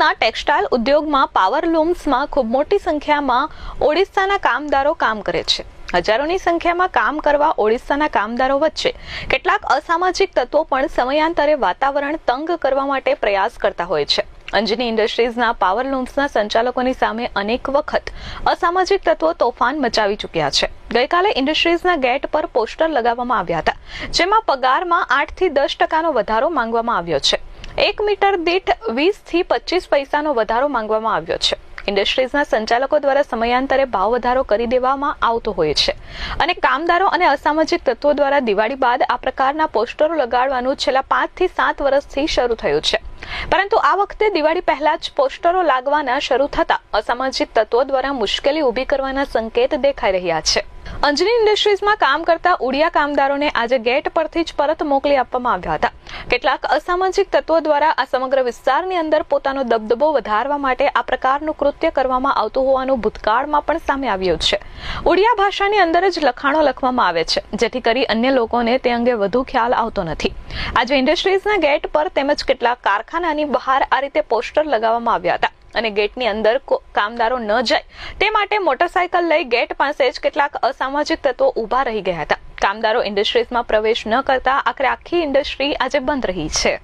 સુરતના ટેક્સટાઇલ ઉદ્યોગમાં પાવર લૂમ્સમાં ખૂબ મોટી સંખ્યામાં ઓડિશાના કામદારો કામ કરે છે. હજારોની સંખ્યામાં કામ કરવા ઓડિશાના કામદારો વચ્ચે કેટલાક અસામાજિક તત્વો પણ સમયાંતરે વાતાવરણ તંગ કરવા માટે પ્રયાસ કરતા હોય છે. અંજની ઇન્ડસ્ટ્રીઝના પાવર લૂમ્સના સંચાલકોની સામે અનેક વખત અસામાજિક તત્વો તોફાન મચાવી ચૂક્યા છે. ગઈકાલે ઇન્ડસ્ટ્રીઝના ગેટ પર પોસ્ટર લગાવવામાં આવ્યા હતા, જેમાં પગારમાં આઠથી દસ ટકાનો વધારો માંગવામાં આવ્યો છે. એક મીટર દીઠ વીસથી પચીસ પૈસાનો વધારો માંગવામાં આવ્યો છે. ઇન્ડસ્ટ્રીઝના સંચાલકો દ્વારા સમયાંતરે ભાવ વધારો કરી દેવામાં આવતો હોય છે. અને કામદારો અને અસામાજિક તત્વો દ્વારા દિવાળી બાદ આ પ્રકારના પોસ્ટરો લગાડવાનું છેલ્લા પાંચથી સાત વર્ષથી શરૂ થયું છે. પરંતુ આ વખતે દિવાળી પહેલા જ પોસ્ટરો લાગવાના શરૂ થતા અસામાજિક તત્વો દ્વારા મુશ્કેલી ઊભી કરવાના સંકેત દેખાઈ રહ્યા છે. અંજની ઇન્ડસ્ટ્રીઝમાં કામ કરતા ઉડિયા કામદારોને આજે ગેટ પરથી જ પરત મોકલી આપવામાં આવ્યા હતા. કેટલાક અસામાજિક તત્વો દ્વારા આ સમગ્ર વિસ્તારની અંદર પોતાનો દબદબો વધારવા માટે આ પ્રકારનું કૃત્ય કરવામાં આવતું હોવાનું ભૂતકાળમાં પણ સામે આવ્યું છે. ઉડિયા ભાષાની અંદર જ લખાણો લખવામાં આવે છે, જેથી કરી અન્ય લોકોને તે અંગે વધુ ખ્યાલ આવતો નથી. આજે ઇન્ડસ્ટ્રીઝના ગેટ પર તેમજ કેટલાક કારખાનાની બહાર આ રીતે પોસ્ટર લગાવવામાં આવ્યા હતા. અને ગેટની અંદર કામદારો ન જાય. તે માટે મોટરસાયકલ લઈ ગેટ પાસે જ કેટલાક અસામાજિક તત્વો ઊભા રહી ગયા હતા. કામદારો ઇન્ડસ્ટ્રીઝમાં પ્રવેશ ન કરતા આખરે આખી ઇન્ડસ્ટ્રી આજે બંધ રહી છે.